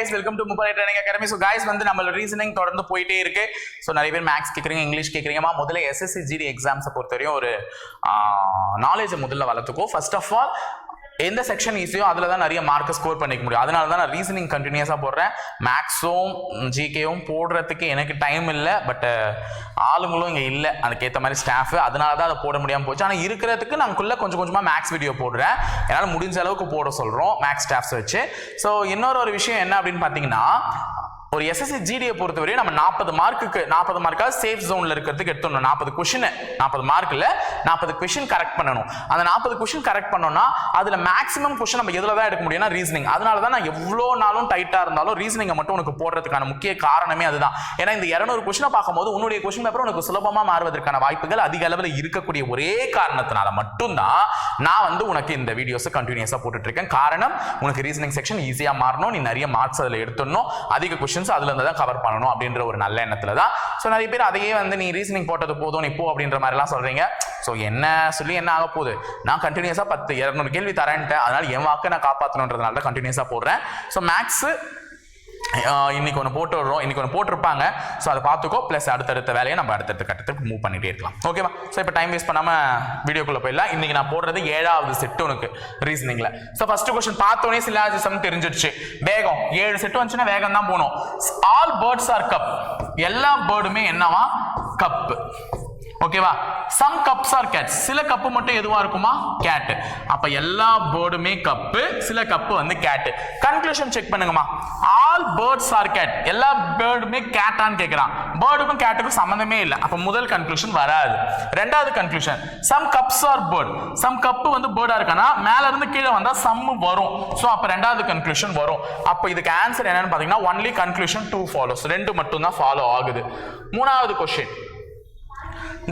Guys welcome to முப்படை training academy so guys வந்து நம்மளோட ரீசனிங் தொடர்ந்து போயிட்டே இருக்கு. ஸோ நிறைய பேர் மேக்ஸ் கேட்குறீங்க இங்கிலீஷ் கேட்குறீங்கம்மா முதல்ல எஸ்எஸ்சி ஜிடி எக்ஸாம்ஸை பொறுத்தவரையும் ஒரு நாலேஜை முதல்ல வளர்த்துக்கோ. ஃபர்ஸ்ட் ஆஃப் ஆல் எந்த செக்ஷன் ஈஸியோ அதில் தான் நிறைய மார்க் ஸ்கோர் பண்ணிக்க முடியும். அதனால தான் நான் ரீசனிங் கண்டினியூஸாக போடுறேன். மேக்ஸும் ஜிகேவும் போடுறதுக்கு எனக்கு டைம் இல்லை பட் ஆளுங்களும் இங்கே இல்லை. அதுக்கேற்ற மாதிரி ஸ்டாஃப் அதனால தான் அதை போட முடியாமல் போச்சு. ஆனால் இருக்கிறதுக்கு நாங்களுக்குள்ளே கொஞ்சம் கொஞ்சமாக மேக்ஸ் வீடியோ போடுறேன். என்னால் முடிஞ்ச அளவுக்கு போட சொல்கிறோம் மேக்ஸ் ஸ்டாஃப்ஸ் வச்சு. ஸோ இன்னொரு ஒரு விஷயம் என்ன அப்படின்னு பார்த்தீங்கன்னா ஒரு எஸ்எஸ்சி ஜிடியை பொறுத்தவரை நம்ம நாற்பது மார்க்குக்கு நாற்பது மார்க்காவது சேஃப் ஜோன்ல இருக்கிறதுக்கு எடுத்துடணும். நாற்பது கொஷினை நாற்பது மார்க்கில் நாற்பது கொஷின் கரெக்ட் பண்ணணும். அந்த நாற்பது கொஷின் கரெக்ட் பண்ணோம்னா அதில் மேக்ஸிமம் கொஷின் நம்ம எதில் தான் எடுக்க முடியும்னா ரீசனிங் அதனால தான் நான் எவ்வளோ நாளும் டைட்டாக இருந்தாலும் ரீசனிங்கை மட்டும் உனக்கு போடுறதுக்கான முக்கிய காரணமே அதுதான். ஏன்னா இந்த இரநூறு கொஷினை பார்க்கும்போது உன்னுடைய கொஷின் பேப்பர் உனக்கு சுலபமாக மாறுவதற்கான வாய்ப்புகள் அதிக அளவில் இருக்கக்கூடிய ஒரே காரணத்தினால மட்டும்தான் நான் வந்து உனக்கு இந்த வீடியோஸை கண்டினியூஸாக போட்டுட்டு இருக்கேன். காரணம் உனக்கு ரீசனிங் செக்ஷன் ஈஸியாக மாறணும். நீ நிறைய மார்க்ஸ் அதில் எடுத்துடணும். அதிக கொஷின் கொஷின்ஸ் அதுல இருந்து தான் கவர் பண்ணணும் அப்படின்ற ஒரு நல்ல எண்ணத்துல தான் ஸோ நிறைய பேர் அதையே வந்து நீ ரீசனிங் போட்டது போதும் நீ போ அப்படின்ற மாதிரிலாம் சொல்றீங்க. ஸோ என்ன சொல்லி என்ன ஆக போகுது? நான் கண்டினியூஸாக பத்து இரநூறு கேள்வி தரேன்ட்டேன். அதனால என் வாக்கை நான் காப்பாற்றணுன்றதுனால தான் கண்டினியூஸாக போடுறேன். ஸோ மேக்ஸு இன்னைக்கு ஒன்று போட்டு விடுறோம் இன்னைக்கு ஒன்று போட்டிருப்பாங்க. ஸோ அதை பார்த்துக்கோ. ப்ளஸ் அடுத்தடுத்த வேலையை நம்ம அடுத்தடுத்த கட்டத்துக்கு மூவ் பண்ணிட்டே இருக்கலாம். ஓகேவா ஸோ இப்போ டைம் வேஸ்ட் பண்ணாமல் வீடியோக்குள்ளே போயிடலாம். இன்னைக்கு நான் போடுறது ஏழாவது செட்டு உனக்கு ரீசனிங்கில் ஸோ ஃபர்ஸ்ட் கொஸ்டின் பார்த்தோன்னே சிலாஜிசம் தெரிஞ்சிடுச்சு. வேகம். ஏழு செட்டு வந்துச்சுன்னா வேகம் தான் போகணும். ஆல் பேர்ட்ஸ் ஆர் கப் எல்லா பேர்டுமே என்னவா? கப்பு ஓகேவா சம் கப்ஸ் ஆர் கேட்ஸ் சில கப்பு மட்டும் எதுவா இருக்குமா? கேட் அப்ப எல்லா பேர்டுமே கப்பு சில கப்பு வந்து கேட் கன்க்ளூஷன் செக் பண்ணுங்கம்மா. ஆல் பேர்ட்ஸ் ஆர் கேட் எல்லா பேர்டுமே கேட்டான்னு கேட்குறான் பேர்டுக்கும் கேட்டுக்கும் சம்மந்தமே இல்லை. அப்ப முதல் கன்க்ளூஷன் வராது. ரெண்டாவது conclusion some cups are bird some cup வந்து பேர்டா இருக்கானா? மேல இருந்து கீழே வந்தால் சம் வரும். ஸோ அப்ப ரெண்டாவது கன்க்ளூஷன் வரும். அப்போ இதுக்கு ஆன்சர் என்னன்னு பாத்தீங்கன்னா ஒன்லி கன்க்ளூஷன் டூ ஃபாலோஸ் ரெண்டு மட்டும் தான் ஃபாலோ ஆகுது. மூணாவது question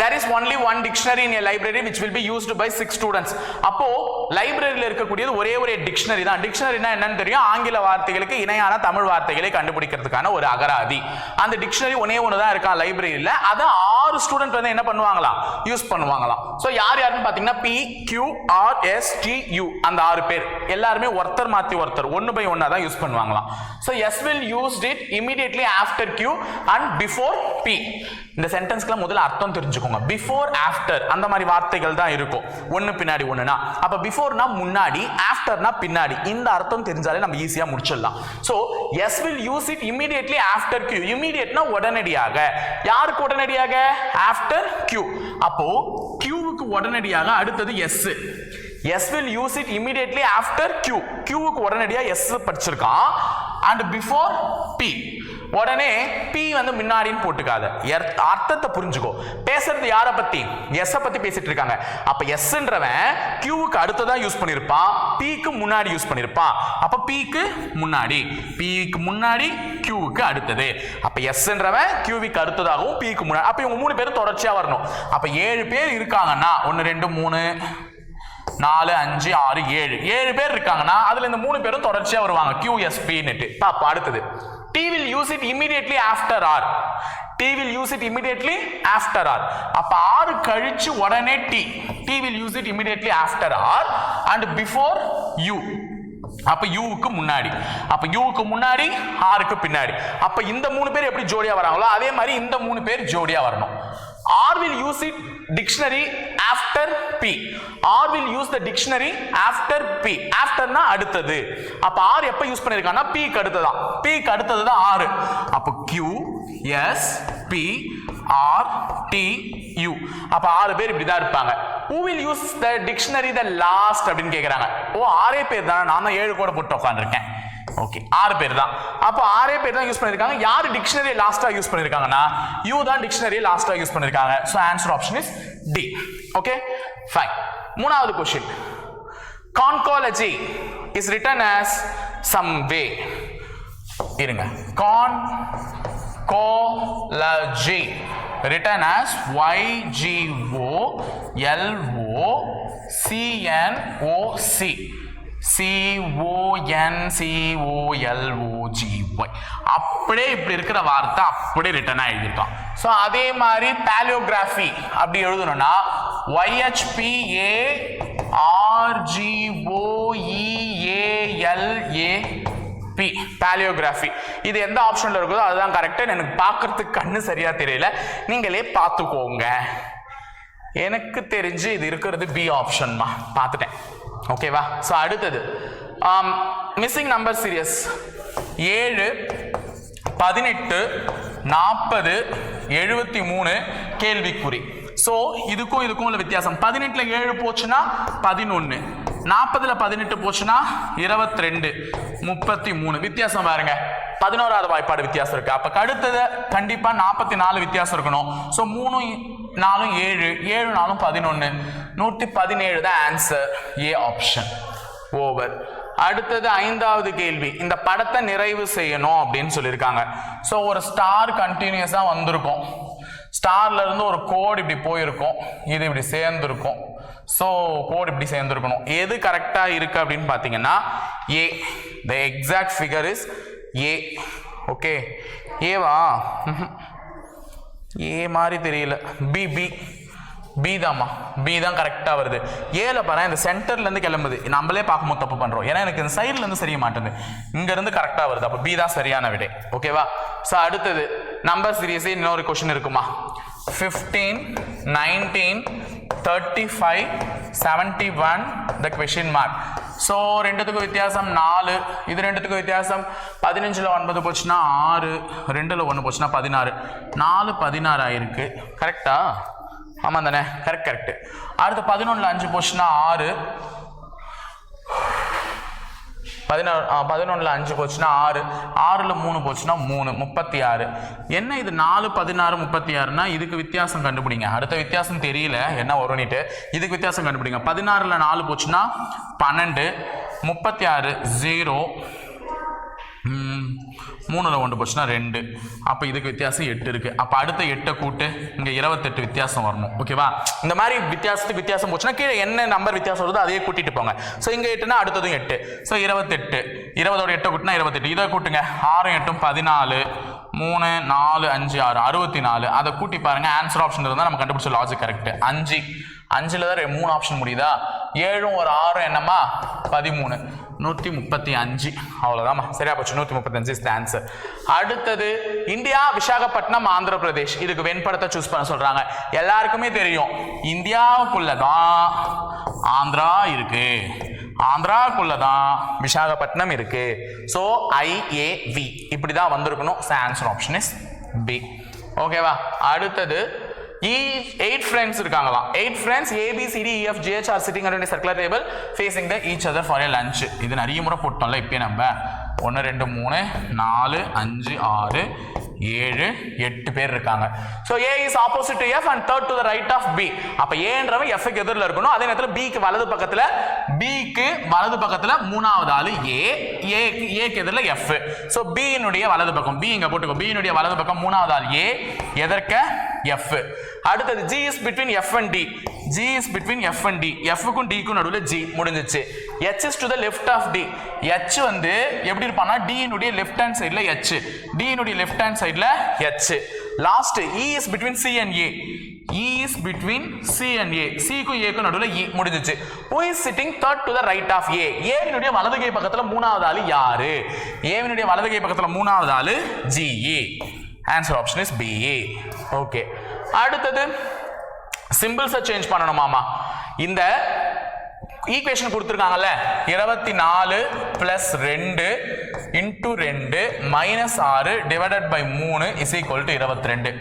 there is only one dictionary in a library which will be used by six students. அப்போ லைப்ரரியில் இருக்கக்கூடியது ஒரே ஒரு டிக்ஷனரி தான். டிக்ஷனரினா என்னன்னு தெரியும்? ஆங்கில வார்த்தைகளுக்கு இணையான தமிழ் வார்த்தைகளை கண்டுபிடிக்கிறதுக்கான ஒரு அகராதி. அந்த டிக்ஷனரி ஒன்னே ஒன்று தான் இருக்கான் லைப்ரரியில் அதை ஆறு ஸ்டூடெண்ட் வந்து என்ன பண்ணுவாங்களாம்? யூஸ் பண்ணுவாங்களாம். ஸோ யார் யாருன்னு பார்த்தீங்கன்னா P Q R S T U அந்த ஆறு பேர். எல்லாருமே ஒருத்தர் மாற்றி ஒருத்தர். ஒன்று பை ஒன்றா தான் யூஸ் பண்ணுவாங்களாம். So S will use it immediately after Q and before P இந்த சென்டென்ஸ்க்குலாம் முதல்ல அர்த்தம் தெரிஞ்சுக்கோங்க. பிஃபோர் ஆஃப்டர் அந்த மாதிரி வார்த்தைகள் தான் இருக்கும். ஒன்று பின்னாடி ஒன்றுனா அப்போ பிஃபோர்னா முன்னாடி ஆஃப்டர்னா பின்னாடி. இந்த அர்த்தம் தெரிஞ்சாலே நம்ம ஈஸியாக முடிச்சிடலாம். So S will use it immediately after Q இமீடியட்னா உடனடியாக. யாருக்கு உடனடியாக? ஆஃப்டர் கியூ அப்போ கியூவுக்கு உடனடியாக அடுத்தது S S will use it immediately after Q கியூவுக்கு உடனடியாக எஸ் படிச்சிருக்கான். அண்ட் பிஃபோர் பி உடனே பி வந்து முன்னாடின்னு போட்டுக்காத. எர்த்- அர்த்தத்தை புரிஞ்சுக்கோ. பேசுறது யாரை பத்தி? எஸ் பத்தி பேசிட்டு இருக்காங்க. அப்ப எஸ்ன்றவன் கியூவுக்கு அடுத்ததா யூஸ் பண்ணிருப்பான். பிக்கு முன்னாடி யூஸ் பண்ணிருப்பான். அப்ப பிக்கு முன்னாடி. பிக்கு முன்னாடி கியூவுக்கு அடுத்தது. அப்ப எஸ்ன்றவன் கியூவுக்கு அடுத்ததாகவும் பிக்கு முன்னாடி அப்ப இவங்க மூணு பேரும் தொடர்ச்சியா வரணும். அப்ப ஏழு பேர் இருக்காங்கன்னா ஒன்னு ரெண்டு மூணு நாலு அஞ்சு ஆறு ஏழு. ஏழு பேர் இருக்காங்கன்னா அதுல இந்த மூணு பேரும் தொடர்ச்சியா வருவாங்க. கியூஎஸ்பின்னுட்டு பாப்பா அடுத்தது. T will use it immediately after R T will use it immediately after R அப்ப ஆறு கழிச்சு உடனே T T will use it immediately after R and before U அப்ப யூவுக்கு முன்னாடி. அப்ப யூவுக்கு முன்னாடி ஆருக்கு பின்னாடி. அப்ப இந்த மூணு பேர் எப்படி ஜோடியா வராங்களோ அதே மாதிரி இந்த மூணு பேர் ஜோடியா வரணும். R will use it dictionary after P R will use the dictionary after P ஆஃப்டர்னா அடுத்தது. அப்ப ஆர் எப்ப யூஸ் பண்ணிருக்காங்கன்னா பிக்கு அடுத்ததான் பிக்கு அடுத்தது தான் ஆறு அப்போ Q S P R T U அப்ப ஆறு பேர் இப்படிதான் இருப்பாங்க. Who will use the dictionary the last அப்படின்னு கேட்குறாங்க ஓ ஆறே பேர் தானே. நான் தான் ஏழு கூட போட்டு உட்காந்துருக்கேன் ஓகே ஆறு பேர் தான் அப்போ ஆறே பேர் தான் யூஸ் பண்ணிருக்காங்க. யார் டிக்ஷனரி லாஸ்டா யூஸ் பண்ணிருக்காங்கன்னா யூ தான் டிக்ஷனரி லாஸ்டா யூஸ் பண்ணிருக்காங்க. So answer option is T okay fine மூணாவது question கான்காலஜி is written as some way இருங்க. Khan கோலஜி written as ஒய்ஜிஓ LO CNOC CONCOLOGY அப்படியே இப்படி இருக்கிற வார்த்தை அப்படியே ரிட்டன் எழுதிட்டோம் ஸோ அதே மாதிரி பேலியோகிராஃபி அப்படி எழுதணும்னா ஒய்ஹெச்பிஏ ஆர்ஜிஓஇஏஎல்ஏ பி பேலியோகிராஃபி இது எந்த ஆப்ஷனில் இருக்குதோ அதுதான் கரெக்டாக எனக்கு பார்க்கறதுக்கு கண்ணு சரியாக தெரியல. நீங்களே பார்த்துக்கோங்க. எனக்கு தெரிஞ்சு இது இருக்கிறது பி ஆப்ஷன்மா பார்த்துட்டேன். ஓகேவா ஸோ அடுத்தது. மிஸ்ஸிங் நம்பர் சீரியஸ் ஏழு பதினெட்டு நாற்பது எழுபத்தி மூணு கேள்விக்குறி. ஸோ இதுக்கும் இதுக்கும் உள்ள வித்தியாசம். பதினெட்டில் ஏழு போச்சுன்னா பதினொன்று நாற்பதில் பதினெட்டு போச்சுன்னா இருபத்தி ரெண்டு முப்பத்தி மூணு வித்தியாசம் பாருங்க. பதினோராவது வாய்ப்பாடு வித்தியாசம் இருக்கு. அப்போ அடுத்தது கண்டிப்பாக நாற்பத்தி நாலு வித்தியாசம் இருக்கணும். ஸோ மூணும் நாலும் ஏழு ஏழு நாலும் பதினொன்று நூற்றி பதினேழு தான் ஆன்சர் ஏ ஆப்ஷன் ஓவர் அடுத்தது ஐந்தாவது கேள்வி. இந்த படத்தை நிறைவு செய்யணும் அப்படின்னு சொல்லியிருக்காங்க. ஸோ ஒரு ஸ்டார் கண்டினியூஸாக வந்திருக்கும். ஸ்டார்ல இருந்து ஒரு கோடு இப்படி போயிருக்கும். இது இப்படி சேர்ந்துருக்கும். ஸோ கோடு இப்படி சேர்ந்துருக்கணும். எது கரெக்டாக இருக்கு அப்படின்னு பார்த்தீங்கன்னா A the exact figure is A okay Eva A மாதிரி தெரியல. பி பி பி தாம்மா. பி தான் கரெக்டாக வருது. ஏல பாரு இந்த சென்டர்லேருந்து கிளம்புது. நம்மளே பார்க்கும்போது தப்பு பண்ணுறோம் ஏன்னா எனக்கு இந்த சைட்லேருந்து சரிய மாட்டேங்குது. இங்கேருந்து கரெக்டாக வருது. அப்போ பி தான் சரியான விடை. ஓகேவா ஸோ அடுத்தது நம்பர் சீரியஸே இன்னொரு கொஷின் இருக்குமா? Fifteen nineteen thirty five seventy one the question mark so ரெண்டுத்துக்கும் வித்தியாசம் நாலு. இது ரெண்டுத்துக்கும் வித்தியாசம் பதினஞ்சில் ஒன்பது போச்சுன்னா ஆறு. ரெண்டில் ஒன்று போச்சுன்னா பதினாறு. நாலு பதினாறு ஆயிருக்கு. கரெக்டா ஆமாம் தானே? கரெக்ட் கரெக்ட் அடுத்து பதினொன்றில் அஞ்சு போச்சுன்னா ஆறு. பதினாறு பதினொன்றில் அஞ்சு போச்சுன்னா ஆறு. ஆறில் மூணு போச்சுன்னா மூணு. முப்பத்தி ஆறு என்ன இது நாலு பதினாறு முப்பத்தி ஆறுனா இதுக்கு வித்தியாசம் கண்டுபிடிங்க. அடுத்த வித்தியாசம் தெரியல. என்ன வரும்னுட்டு. இதுக்கு வித்தியாசம் கண்டுபிடிங்க. பதினாறில் நாலு போச்சுன்னா பன்னெண்டு முப்பத்தி ஆறு ஜீரோ மூணில் ஒன்று போச்சுன்னா ரெண்டு. அப்போ இதுக்கு வித்தியாசம் எட்டு இருக்குது அப்போ அடுத்த எட்டை கூட்டு இங்கே இருபத்தெட்டு வித்தியாசம் வரணும். ஓகேவா இந்த மாதிரி வித்தியாசத்துக்கு வித்தியாசம் போச்சுன்னா கீழே என்ன நம்பர் வித்தியாசம் வருதோ அதையே கூட்டிட்டு போங்க. ஸோ இங்கே எட்டுனா அடுத்ததும் எட்டு. ஸோ இருபத்தெட்டு. இருபதோட எட்டை கூட்டினா இருபத்தெட்டு. இதை கூட்டுங்க. ஆறும் எட்டும் பதினாலு. மூணு நாலு அஞ்சு ஆறு அறுபத்தி நாலு அதை கூட்டி பாருங்கள் ஆன்சர் ஆப்ஷன் இருந்தால் நம்ம கண்டுபிடிச்ச லாஜிக் கரெக்ட் அஞ்சு. அஞ்சில் தான் மூணு ஆப்ஷன் முடியுதா? ஏழும் ஒரு ஆறும் என்னம்மா? பதிமூணு. நூற்றி முப்பத்தி அஞ்சு. அவ்வளோதாம்மா சரியா போச்சு. நூற்றி முப்பத்தஞ்சு இஸ் ஆன்சர் அடுத்தது இந்தியா விசாகப்பட்டினம் ஆந்திர பிரதேஷ் இதுக்கு வெண்படத்தை சூஸ் பண்ண சொல்கிறாங்க எல்லாருக்குமே தெரியும். இந்தியாவுக்குள்ள தான் ஆந்திரா இருக்கு. ஆந்திராக்குள்ள தான் விசாகப்பட்டினம் இருக்கு. ஸோ ஐஏவி இப்படி தான் வந்திருக்கணும். ஆன்சர் ஆப்ஷன் இஸ் பி ஓகேவா அடுத்தது இ எயிட் ஃப்ரெண்ட்ஸ் இருக்காங்களாம். Eight friends A B C D E F G H are sitting and circular table facing the each other for a lunch இது நிறைய முறை போட்டோம்ல இப்பயே நம்ம. ஒன்று ரெண்டு மூணு நாலு அஞ்சு ஆறு ஏழு எட்டு பேர் இருக்காங்க. So A is opposite to F and third to the right of B அப்போ ஏன்றவன் எஃப்க்கு எதிரில் இருக்கணும். அதே நேரத்தில் பிக்கு வலது பக்கத்தில் பிக்கு வலது பக்கத்தில் மூணாவது ஆள் ஏ ஏக்கு ஏக்கு எதிரில் எஃப் ஸோ பியினுடைய வலது பக்கம் பி இங்கே போட்டுக்கோ. பியினுடைய வலது பக்கம் மூணாவது ஆள் ஏ எதற்க? எஃப் அடுத்தது G is between F and D G is between F and D எஃப்க்கும் டிக்கும் நடுவில் ஜி முடிஞ்சிச்சு. H is to the left of D H வந்து எப்படி இருப்பான்னா டியினுடைய லெஃப்ட் ஹேண்ட் சைடில் ஹெச் டியினுடைய லெஃப்ட் ஹேண்ட் சைடில் H last E is between C and A E is between C and A சிக்கும் ஏக்கும் நடுவில் இ முடிஞ்சிச்சு. Who is sitting third to the right of A ஏவினுடைய வலது கை பக்கத்தில் மூணாவது ஆளு யாரு? ஏவினுடைய வலது கை பக்கத்தில் மூணாவது ஆளு G A answer option is B A okay அடுத்தது சிம்பிள்ஸை சேஞ்ச் பண்ணணுமாமா இந்த ஈக்குவேஷன் கொடுத்துருக்காங்கல்ல. இருபத்தி நாலு பிளஸ் ரெண்டு இன்டூ ரெண்டு மைனஸ் ஆறு டிவைடட் பை மூணு இஸ் ஈக்குவல் டு இருபத்தி ரெண்டு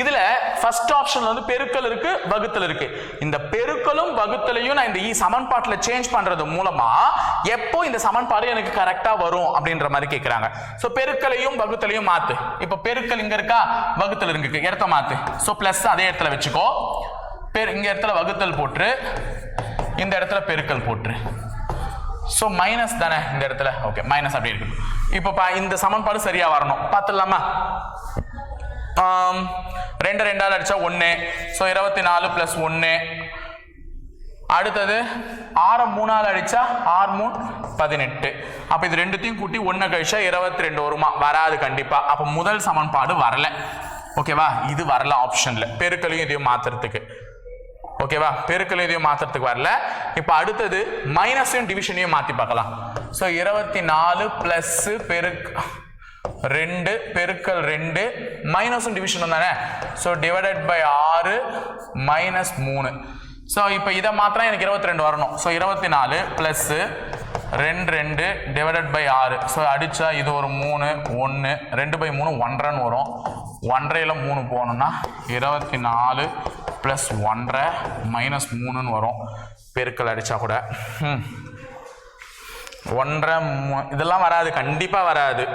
இதுல ஃபர்ஸ்ட் ஆப்ஷன் வந்து பெருக்கல் இருக்கு வகுத்தல் இருக்கு. இந்த பெருக்கலும் வகுத்தலையும் நான் இந்த e சமன்பாட்டில் சேஞ்ச் பண்றது மூலமா எப்போ இந்த சமன்பாடு எனக்கு கரெக்டா வரும் அப்படின்ற மாதிரி கேட்குறாங்க ஸோ பெருக்கலையும் வகுத்தலையும் மாத்து. இப்போ பெருக்கல் இங்க இருக்கா? வகுத்தல் இருக்கு. இடத்த மாத்து. ஸோ பிளஸ் அதே இடத்துல வச்சுக்கோ. பெரு இங்க இடத்துல வகுத்தல் போட்டு இந்த இடத்துல பெருக்கல் போட்டுரு ஸோ மைனஸ் தானே இந்த இடத்துல? ஓகே மைனஸ் அப்படி இருக்கு. இப்போ இந்த சமன்பாடு சரியா வரணும். பார்த்துடலாமா? ரெண்டு ரெண்டால் அடிச்சா ஒன்று ஸோ இருபத்தி நாலு ப்ளஸ் ஒன்று அடுத்தது ஆறு மூணால் அடிச்சா ஆறு மூணு பதினெட்டு. அப்போ இது ரெண்டுத்தையும் கூட்டி ஒன்று கழிச்சா இருபத்தி ரெண்டு வருமா? வராது கண்டிப்பாக அப்போ முதல் சமன்பாடு வரல. ஓகேவா இது வரல ஆப்ஷனில் பெருக்களையும் இதையும் மாற்றுறதுக்கு ஓகேவா பெருக்கல் எதையும் மாத்துறதுக்கு வரல. இப்போ அடுத்தது மைனஸையும் டிவிஷனையும் மாற்றி பார்க்கலாம். ஸோ இருபத்தி நாலு ப்ளஸ் பெருக் ரெண்டு பெருக்கல் ரெண்டு மைனஸும் டிவிஷனும் தானே? ஸோ டிவைடட் பை ஆறு மைனஸ் மூணு. ஸோ இப்போ இதை மாத்திரம் எனக்கு இருபத்தி ரெண்டு வரணும். ஸோ இருபத்தி நாலு ப்ளஸ்ஸு ரெண்டு ரெண்டு டிவைடட் பை ஆறு. ஸோ அடித்தா இது ஒரு மூணு ஒன்று ரெண்டு பை மூணு ஒன்றரைன்னு வரும். ஒன்றையில் மூணு போகணுன்னா இருபத்தி நாலு ப்ளஸ் ஒன்றரை மைனஸ் மூணுன்னு வரும். பெருக்கல் அடித்தா கூட. ம் ஒன்றரை மூ- இதெல்லாம் வராது. கண்டிப்பாக வராது.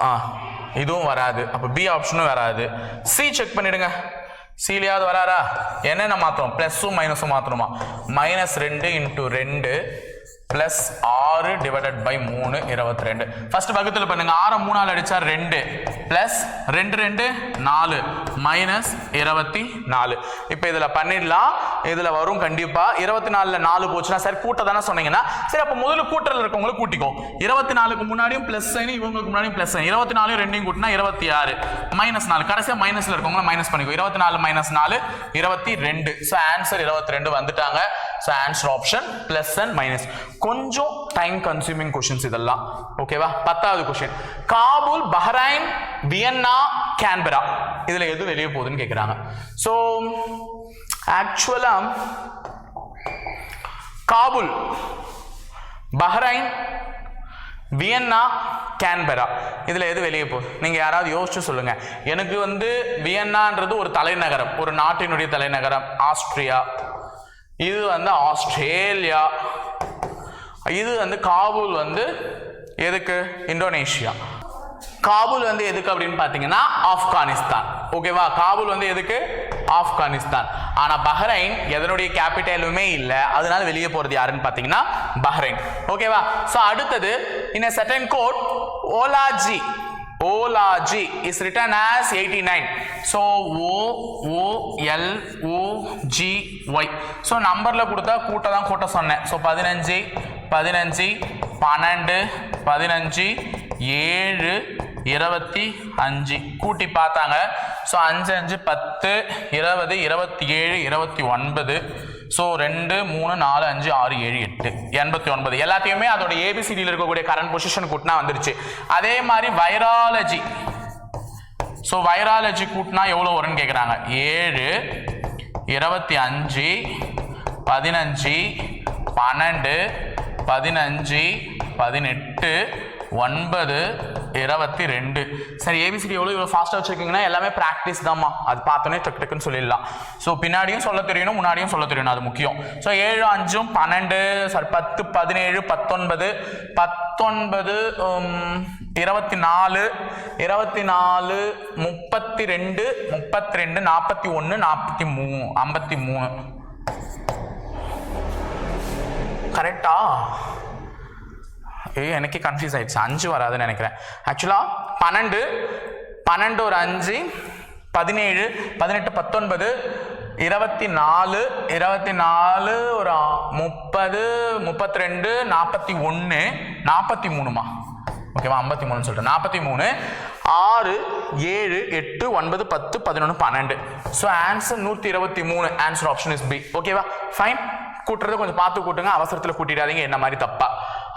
ஆ இதுவும் வராது. அப்போ பி ஆப்ஷனும் வராது. சி செக் பண்ணிவிடுங்க சீலியாவது வராரா என்னென்ன மாற்றணும் ப்ளஸ்ஸும் மைனஸும் மாற்றணுமா மைனஸ் ரெண்டு இன்ட்டு ரெண்டு ப்ளஸ் ஆறு டிவைடட் பை மூணு இருபத்தி ரெண்டு ஃபர்ஸ்ட் பக்கத்தில் பண்ணுங்க ஆறு மூணால் அடிச்சா ரெண்டு. ப்ளஸ் ரெண்டு ரெண்டு நாலு. மைனஸ் இருபத்தி நாலு இப்போ இதில் பண்ணிடலாம். இதில் வரும் கண்டிப்பாக இருபத்தி நாலில் நாலு போச்சுன்னா சரி கூட்ட தானே சொன்னீங்கன்னா சரி அப்போ முதல்ல கூட்டத்தில் இருக்கவங்களை கூட்டிக்கோ இருபத்தி நாலுக்கு முன்னாடியும் ப்ளஸ் சைன் இவங்களுக்கு முன்னாடியும் ப்ளஸ் சைன் இருபத்தி நாலு ரெண்டையும் கூட்டினா இருபத்தி ஆறு மைனஸ் நாலு. கடைசியாக மைனஸில் இருக்கவங்கள மைனஸ் பண்ணிக்கோ இருபத்தி நாலு மைனஸ் நாலு இருபத்தி ரெண்டு ஸோ ஆன்சர் இருபத்தி ரெண்டு வந்துட்டாங்க. So answer option plus and minus கொஞ்சம் டைம் கன்சியூமிங் கொஷின்ஸ் இதெல்லாம். ஓகேவா பத்தாவது question Kabul Bahrain Vienna Canberra. இதில் எது வெளியே போகுதுன்னு கேட்குறாங்க ஸோ ஆக்சுவலாக காபூல் பஹ்ரைன் வியன்னா கேன்பெரா. இதில் எது வெளியே போகுது? நீங்கள் யாராவது யோசிச்சு சொல்லுங்கள் எனக்கு வந்து வியன்னான்றது ஒரு தலைநகரம். ஒரு நாட்டினுடைய தலைநகரம். ஆஸ்திரியா இது வந்து ஆஸ்திரேலியா. இது வந்து காபூல் வந்து எதுக்கு? இந்தோனேஷியா. காபூல் வந்து எதுக்கு அப்படின்னு பார்த்தீங்கன்னா ஆப்கானிஸ்தான். ஓகேவா காபூல் வந்து எதுக்கு? ஆப்கானிஸ்தான். ஆனால் பஹ்ரைன் எதனுடைய கேபிட்டலுமே இல்லை. அதனால வெளியே போகிறது யாருன்னு பார்த்தீங்கன்னா பஹ்ரைன். ஓகேவா ஸோ அடுத்தது in a certain code oology. Oology is written as eighty nine so O O L O G Y so நம்பரில் கொடுத்தா கூட்ட தான் கூட்ட சொன்னேன். ஸோ பதினஞ்சு பதினஞ்சு பன்னெண்டு பதினஞ்சு ஏழு இருபத்தி அஞ்சு. கூட்டி பார்த்தாங்க. ஸோ அஞ்சு அஞ்சு பத்து இருபது இருபத்தி ஏழு இருபத்தி ஒன்பது. ஸோ ரெண்டு மூணு நாலு அஞ்சு ஆறு ஏழு எட்டு எண்பத்தி ஒன்பது எல்லாத்தையுமே அதோட ஏபிசிடியில் இருக்கக்கூடிய கரண்ட் பொசிஷன் கூட்டினா வந்துருச்சு. அதே மாதிரி வைராலஜி ஸோ வைராலஜி கூட்டினா எவ்வளோ வரும்னு கேட்குறாங்க ஏழு இருபத்தி அஞ்சு பதினஞ்சு பன்னெண்டு பதினஞ்சு பதினெட்டு ஒன்பது இருபத்தி ரெண்டு. சரி ஏபிசிடி எவ்வளோ இவ்வளோ ஃபாஸ்ட்டாக வச்சுருக்கீங்கன்னா எல்லாமே ப்ராக்டிஸ் தான்மா. அது பார்த்தோன்னே டக்கு டக்குன்னு சொல்லிடலாம். ஸோ பின்னாடியும் சொல்ல தெரியணும் முன்னாடியும் சொல்ல தெரியணும் அது முக்கியம். ஸோ ஏழு அஞ்சும் பன்னெண்டு சாரி பத்து பதினேழு பத்தொன்பது. பத்தொன்பது இருபத்தி நாலு இருபத்தி நாலு முப்பத்தி ரெண்டு முப்பத்தி ரெண்டு நாற்பத்தி ஒன்று நாற்பத்தி மூணு ஐம்பத்தி மூணு. கரெக்டா எனக்கே கன்ஃபியூஸ் ஆயிடுச்சு. அஞ்சு வராதுன்னு நினைக்கிறேன். ஆக்சுவலாக பன்னெண்டு பன்னெண்டு ஒரு அஞ்சு பதினேழு பதினெட்டு பத்தொன்பது இருபத்தி நாலு இருபத்தி நாலு ஒரு முப்பது முப்பத்தி ரெண்டு நாற்பத்தி ஒன்று நாற்பத்தி மூணுமா ஓகேவா ஐம்பத்தி மூணுன்னு சொல்லிட்டு நாற்பத்தி மூணு ஆறு ஏழு எட்டு ஒன்பது பத்து பதினொன்று பன்னெண்டு. ஸோ ஆன்சர் நூற்றி இருபத்தி மூணு ஆன்சர் ஆப்ஷன் இஸ் பி ஓகேவா ஃபைன் கூட்டுறதை கொஞ்சம் பார்த்து கூட்டுங்க. அவசரத்தில் கூட்டிடாதீங்க. என்ன மாதிரி தப்பா?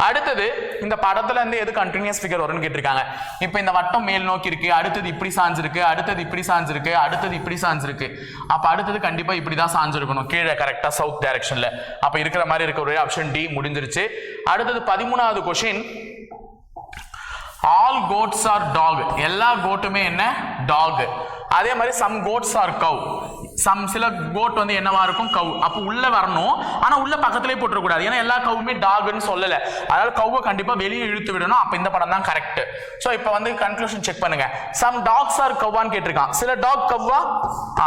அடுத்தது இந்த படத்துல இருந்து எது கண்டினியூஸ் ஃபிகர் வரும்னு கேட்டிருக்காங்க. இப்போ இந்த வட்டம் மேல் நோக்கி இருக்கு அடுத்தது இப்படி சாஞ்சிருக்கு அடுத்தது இப்படி சாஞ்சிருக்கு அடுத்தது இப்படி சாஞ்சிருக்கு. அப்ப அடுத்தது கண்டிப்பா இப்படி தான் சாஞ்சிருக்கணும். கீழே கரெக்டா சவுத் டைரக்ஷன்ல அப்ப இருக்கிற மாதிரி இருக்க ஒரே ஆப்ஷன் டி முடிஞ்சிருச்சு. அடுத்தது பதிமூணாவது question all goats are dog எல்லா கோட்டுமே என்ன? டாக் அதே மாதிரி some goats are cow some சில கோட் வந்து என்னவா இருக்கும்? கவு அப்போ உள்ள வரணும். ஆனா உள்ள பக்கத்திலே போட்டுறக்கூடாது. ஏன்னா எல்லா கவுமே டாக்னு சொல்லல. அதனால கவ்வை கண்டிப்பா வெளியே இழுத்து விடணும். அப்ப இந்த படம் தான் கரெக்ட் சோ இப்போ வந்து கன்க்ளூஷன் செக் பண்ணுங்க. சம் டாக்ஸ் ஆர் கவ்வான்னு கேட்டிருக்கான். சில டாக் கவ்வா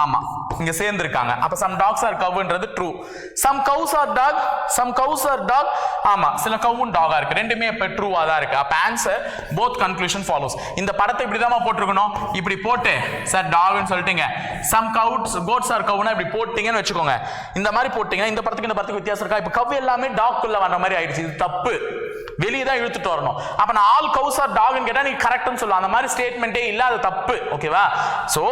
ஆமா. இங்க சேர்ந்திருக்காங்க. அப்ப some dogs are கவ்ன்றது true some cows are dog some cows are dog ஆமா சில கவ்வும் டாகா இருக்கு. ரெண்டுமே இப்ப ட்ரூவா தான் இருக்கு. அப்ப ஆன்சர் போத் கன்க்ளூஷன் ஃபாலோஸ் இந்த படத்தை இப்படி தான் போட்டிருக்கணும்? இப்படி போட்டு சார் டாக்னு சொல்லிட்டீங்க. சம் கவுட்ஸ் கோட்ஸ் ஆர் கவுனா இப்படி போட்டீங்கன்னு வச்சுக்கோங்க. இந்த மாதிரி போட்டீங்கன்னா இந்த படத்துக்கு இந்த படத்துக்கு வித்தியாசம் இருக்கா? இப்ப கவ் எல்லாமே டாக்குள்ள வர மாதிரி ஆயிடுச்சு. இது தப்பு. வெளியே தான் இழுத்துட்டு வரணும். அப்ப நான் ஆல் கவுஸ் ஆர் டாக்னு கேட்டா நீ கரெக்ட்னு சொல்லலாம் அந்த மாதிரி ஸ்டேட்மெண்ட்டே இல்ல அது தப்பு ஓகேவா சோ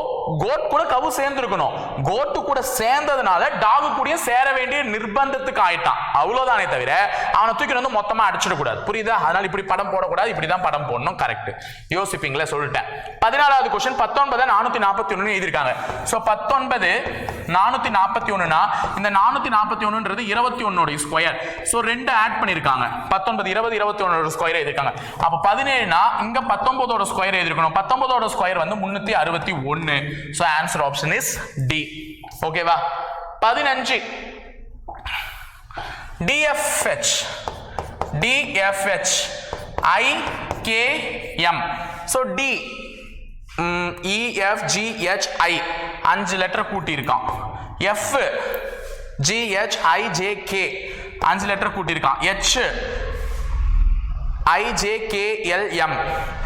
கோட் கூட கவு சேர்ந்துருக்கணும். கோட்டு கூட சேர்ந்ததுனால டாகு கூடயும் சேர வேண்டிய நிர்பந்தத்துக்கு ஆயிட்டான். அவ்வளவுதானே தவிர அவனை தூக்கி வந்து மொத்தமா அடிச்சிடக்கூடாது புரியுதா? அதனால இப்படி படம் போடக்கூடாது இப்படிதான் படம் போடணும் கரெக்ட் யோசிப்பீங்களே சொல்லிட்டேன். பதினாலாவது கொஸ்டின் பத்தொன்பது நானூத்தி நாற்பத்தி ஒன்று எழுதியிருக்காங்க. ஸோ பத்தொன்பது நானூத்தி நாற்பத்தி ஒண்ணுனா இந்த நானூத்தி நாற்பத்தி ஒன்றுன்றது இருபத்தி ஒன்னோட ஸ்கொயர் ஸோ ரெண்டு ஆட் பண்ணியிருக்காங்க. பத்தொன்பது இருபது இருபத்தி ஒன்னோட ஸ்கொயர் எழுதிருக்காங்க அப்ப பதினேழுனா இங்க பத்தொன்பதோட ஸ்கொயர் எழுதிருக்கணும் பத்தொன்பதோட ஸ்கொயர் வந்து முன்னூத்தி அறுபத்தி ஒன்னு. So answer option is D ஓகேவா பதினஞ்சு. D F H D F H I K M so D E F G H I அஞ்சு letter கூட்டியிருக்கான். F G H I J K அஞ்சு letter கூட்டியிருக்கான். H I J K L M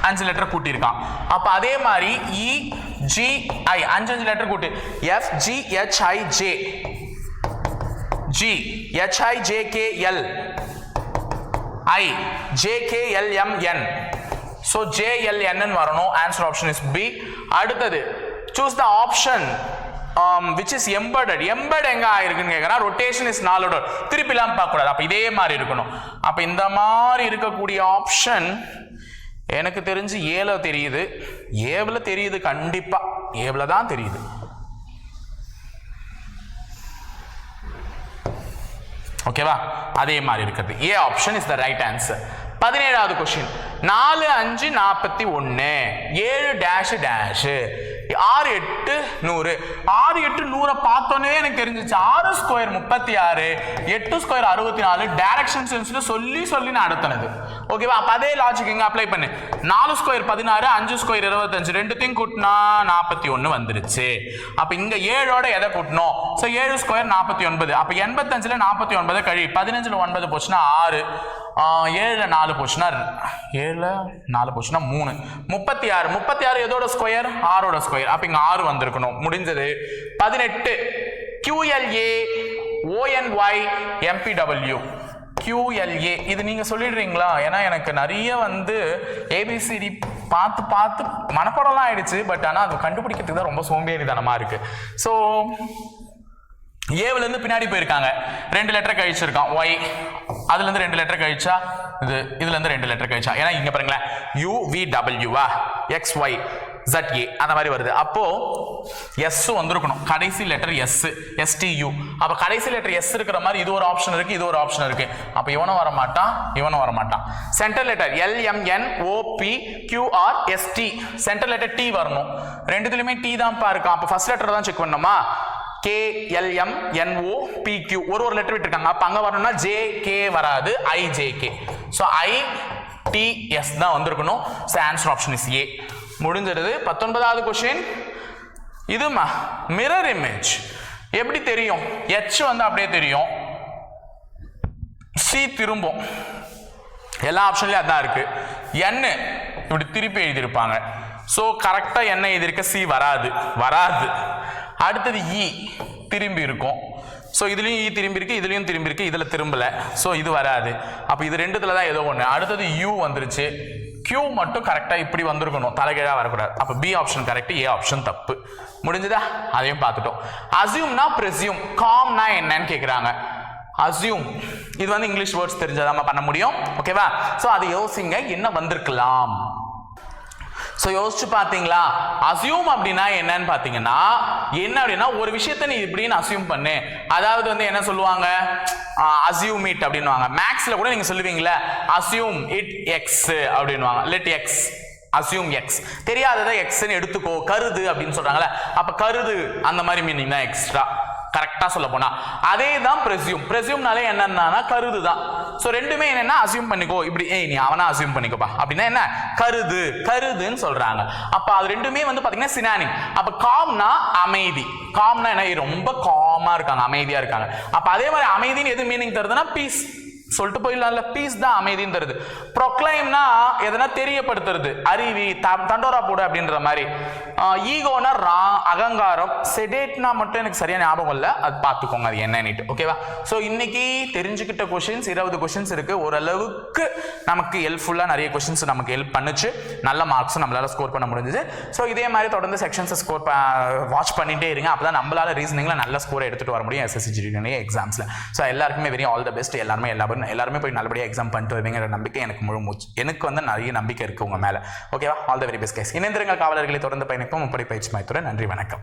அஞ்சு letter கூட்டியிருக்கான். அப்போ அதே மாதிரி இஜிஐ அஞ்சு அஞ்சு letter கூட்டி. F G H I J K L I J K L M N G H I so ஜேஎல்என்னு வரணும். Answer option is B அடுத்தது choose the option which is embedded எம்பர்ட் எங்க ஆயிருக்குன்னு கேட்குறான் ரொட்டேஷன் இஸ் நாலோட திருப்பிலாம் பார்க்கக்கூடாது. அப்போ இதே மாதிரி இருக்கணும். அப்போ இந்த மாதிரி இருக்கக்கூடிய ஆப்ஷன் எனக்கு தெரிஞ்சு ஏல தெரியுது. ஏவில் தெரியுது கண்டிப்பாக ஏவில் தான் தெரியுது. ஓகேவா அதே மாதிரி இருக்கிறது. A option is the right answer பதினேழாவது கொஸ்டின் நாலு அஞ்சு நாற்பத்தி ஒன்று ஏழு டேஷ் டேஷ் ஆறு எட்டு நூறு. ஆறு எட்டு நூறை பார்த்தோன்னே எனக்கு தெரிஞ்சிச்சு. ஆறு ஸ்கொயர் முப்பத்தி ஆறு எட்டு ஸ்கொயர் அறுபத்தி நாலு டைரக்ஷன் சென்ஸ்னு சொல்லி சொல்லி நான் அடுத்தனது. ஓகேவா அப்போ அதே லாஜிக் இங்கே அப்ளை பண்ணு. நாலு ஸ்கொயர் பதினாறு அஞ்சு ஸ்கொயர் இருபத்தஞ்சு ரெண்டுத்தையும் கூட்டினா நாற்பத்தி ஒன்று வந்துருச்சு. அப்போ இங்கே ஏழோட எதை கூட்டணும் ஸோ ஏழு ஸ்கொயர் நாற்பத்தி ஒன்பது. அப்போ எண்பத்தஞ்சில் நாற்பத்தி ஒன்பது கழி பதினஞ்சில் ஒன்பது போச்சுன்னா ஆறு. ஏழில் நாலு போச்சுன்னா ஏழில் நாலு போச்சுன்னா மூணு. முப்பத்தி ஆறு முப்பத்தி ஆறு எதோட ஸ்கொயர் ஆறோட ஸ்கொயர் அப்போ இங்கே ஆறு வந்திருக்கணும். முடிஞ்சது. பதினெட்டு. கியூஎல்ஏ ஓஎன்ஒய் எம்பிடபிள்யூ கியூஎல்ஏ இது நீங்கள் சொல்லிடுறீங்களா? ஏன்னா எனக்கு நிறைய வந்து ஏபிசிடி பார்த்து பார்த்து மனப்பாடம்லாம் ஆயிடுச்சு. பட் ஆனால் அது கண்டுபிடிக்கிறதுக்கு தான் ரொம்ப சோம்பேறிதனமாக இருக்குது ஸோ ஏவுலேருந்து பின்னாடி போயிருக்காங்க. ரெண்டு லெட்டர் கழிச்சிருக்கான். ஒய் அதுலேருந்து ரெண்டு லெட்டர் கழிச்சா? இது இதுலேருந்து ரெண்டு லெட்டர் கழிச்சா? ஏன்னா இங்கே பாருங்களேன். யூ வி டபிள்யூவா எக்ஸ் ஒய் ஜட் ஏ அந்த மாதிரி வருது. அப்போ எஸ் வந்திருக்கணும். கடைசி லெட்டர் எஸ் எஸ்டியூ அப்போ கடைசி லெட்டர் எஸ் இருக்கிற மாதிரி இது ஒரு ஆப்ஷன் இருக்கு இது ஒரு ஆப்ஷன் இருக்கு. அப்போ இவனும் வர மாட்டான் இவனும் வர மாட்டான் centre letter L M N O P Q R S T centre letter T வரணும். ரெண்டுத்துலயுமே டி தான்ப்பா இருக்கும் அப்போ ஃபர்ஸ்ட் லெட்டர் தான் செக் பண்ணணுமா? K L M N O P Q ஒரு ஒரு லெட்டர் விட்டுருக்காங்க. அப்போ அங்கே வரணும்னா ஜே கே வராது. I J K so I T S தான் வந்திருக்கணும். So answer option is A முடிஞ்சிருது பத்தொன்பதாவது கொஷின் இதுமா மிரர் இமேஜ் எப்படி தெரியும்? எச் வந்து அப்படியே தெரியும். சி திரும்பும். எல்லா ஆப்ஷன்லேயும் அதான் இருக்கு. என்ன இப்படி திருப்பி எழுதியிருப்பாங்க. ஸோ கரெக்டாக என்ன எழுதியிருக்க சி வராது. வராது. அடுத்தது இ திரும்பி இருக்கும். ஸோ இதுலேயும் இ e திரும்பி இருக்கு இதுலேயும் திரும்பி இருக்கு இதில் திரும்பலை. ஸோ இது வராது. அப்போ இது ரெண்டுத்துல தான் ஏதோ ஒன்று அடுத்தது யூ வந்துருச்சு. க்யூ மட்டும் கரெக்டாக இப்படி வந்திருக்கணும். தலைகீழாக வரக்கூடாது. அப்போ B option correct A option தப்பு. முடிஞ்சுதா? அதையும் பார்த்துட்டோம். அசியூம்னா ப்ரெசியூம் காம்னா என்னன்னு கேட்குறாங்க அசியூம் இது வந்து இங்கிலீஷ் வேர்ட்ஸ் தெரிஞ்சாதான் பண்ண முடியும். ஓகேவா ஸோ அதை யோசிங்க என்ன வந்திருக்கலாம்? ஸோ யோசிச்சு பார்த்தீங்களா அசியூம் அப்படின்னா என்னன்னு பார்த்தீங்கன்னா என்ன அப்படின்னா ஒரு விஷயத்தை நீ இப்படின்னு அசியூம் பண்ணு. அதாவது வந்து என்ன சொல்லுவாங்க? அசியூம் இட் அப்படின்னுவாங்க. மேக்ஸ்ல கூட நீங்க சொல்லுவீங்களே அசியூம் இட் எக்ஸ் அப்படின்னுவாங்க. லெட் எக்ஸ் அசியூம் எக்ஸ் தெரியாததை எக்ஸ்ன்னு எடுத்துக்கோ. கருது அப்படின்னு சொல்கிறாங்களே அப்ப கருது அந்த மாதிரி மீனிங் தான் எக்ஸ்ட்ரா கரெக்டாக சொல்ல போனா. அதே தான் ப்ரெசியூம் ப்ரெசியூம்னாலே என்னன்னா கருது தான் ஸோ ரெண்டுமே என்னென்னா அசியூம் பண்ணிக்கோ. இப்படி ஏய் நீ அவனா அசியூம் பண்ணிக்கோப்பா. அப்படின்னா என்ன? கருது. கருதுன்னு சொல்றாங்க. அப்போ அது ரெண்டுமே வந்து பார்த்தீங்கன்னா சினானிம் அப்போ காம்னா அமைதி. காம்னா என்ன? ரொம்ப காமாக இருக்காங்க. அமைதியாக இருக்காங்க. அப்போ அதே மாதிரி அமைதின்னு எது மீனிங் தருதுன்னா பீஸ் சொல்லிட்டு போயிடலாம்ல. பீஸ் தான் அமைதிங்கிறது தருது ப்ரொக்ளைம்னா எதனா தெரியப்படுத்துறது. அருவி த- தண்டோரா போடு அப்படின்ற மாதிரி. ஈகோனா ரா அகங்காரம் செடேட்னா மட்டும் எனக்கு சரியா ஞாபகம் இல்லை. அது பார்த்துக்கோங்க அது என்னன்னுட்டு ஓகேவா ஸோ இன்னைக்கு தெரிஞ்சுக்கிட்ட கொஷின்ஸ் இருபது கொஷின்ஸ் இருக்கு. ஓரளவுக்கு நமக்கு ஹெல்ப்ஃபுல்லாக நிறைய கொஷின்ஸ் நமக்கு ஹெல்ப் பண்ணுச்சு. நல்ல மார்க்ஸும் நம்மளால ஸ்கோர் பண்ண முடிஞ்சுது. ஸோ இதே மாதிரி தொடர்ந்து செக்ஷன்ஸை ஸ்கோர் வாட்ச் பண்ணிட்டே இருங்க. அப்போ தான் நம்மளால ரீசனிங்கில் நல்ல ஸ்கோரை எடுத்துகிட்டு வர முடியும். எஸ்எஸ்சி எக்ஸாம்ஸில் ஸோ எல்லாருக்குமே வெரி ஆல் த பெஸ்ட் எல்லாருமே எல்லாரும் எல்லாருமே போய் நல்லபடியாக எக்ஸாம் பண்ணிட்டு வருவீங்கிற நம்பிக்கை எனக்கு முழு மூச்சு. எனக்கு வந்து நிறைய நம்பிக்கை இருக்குது உங்கள் மேலே. ஓகேவா all the very best case இணைந்திருங்கள் காவலர்களை தொடர்ந்து பயணிப்போம். முப்படை பயிற்சி மையத்துடன் நன்றி வணக்கம்.